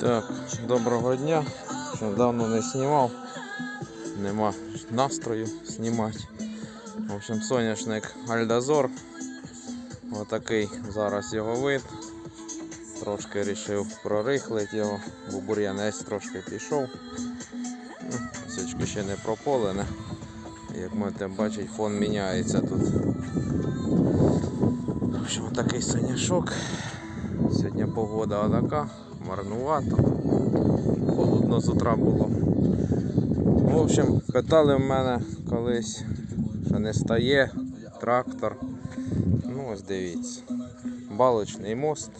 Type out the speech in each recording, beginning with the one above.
Так, доброго дня. Що давно не знімав. Нема настрою знімати. В общем, соняшник Альдазор. Отакий зараз його вид. Трошки вирішив прорихлити його, бо бур'янець трошки пішов. Ну, Січки ще не прополене. Як можете бачити, фон міняється тут. В общем, такий соняшок. Сьогодні погода така, марнувато. Холодно з утра було. В общем, питали в мене колись, що не стає трактор. Ну ось дивіться. Балочний мост.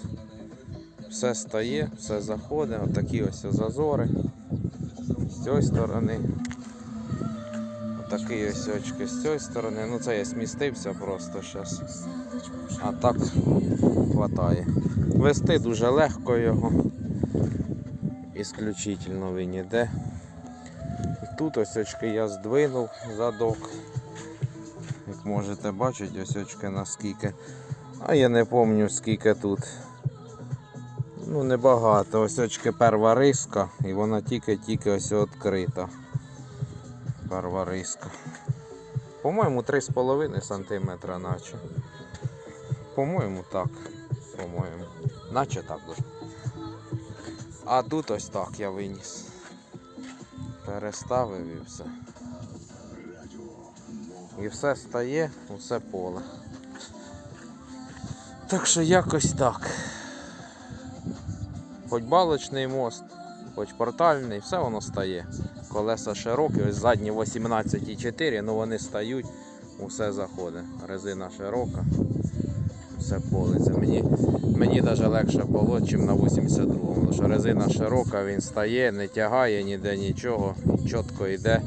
Все стає, все заходить. Отакі ось зазори. З цієї сторони. Отакі ось очки з цієї сторони. Ну це я смістився просто зараз. А так хватає. Вести дуже легко його. Ісключительно він іде. Тут ось очки я здвинув задок. Як можете бачити, ось очки наскільки. А я не пам'ятаю скільки тут. Ну небагато. Ось очки перва риска і вона тільки-тільки ось відкрита. Перва риска. По-моєму, 3,5 см наче. По-моєму, так. По-моєму. Наче так дуже. А тут ось так я виніс. Переставив і все. І все стає, усе поле. Так що якось так. Хоч балочний мост, хоч портальний, все воно стає. Колеса широкі, ось задні 18,4, ну вони стають, усе заходить. Резина широка, все политься. Мені, мені навіть легше полоть, ніж на 82-му. Тому що резина широка, він стає, не тягає ніде нічого, чітко йде,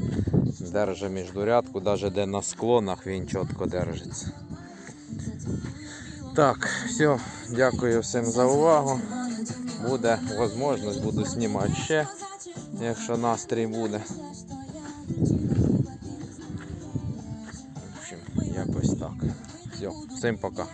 держить міждурядку, навіть де на склонах він чітко держиться. Так, все, дякую всім за увагу. Буде можливість, буду знімати ще, якщо настрій буде. В общем, якось так. Все, всім пока.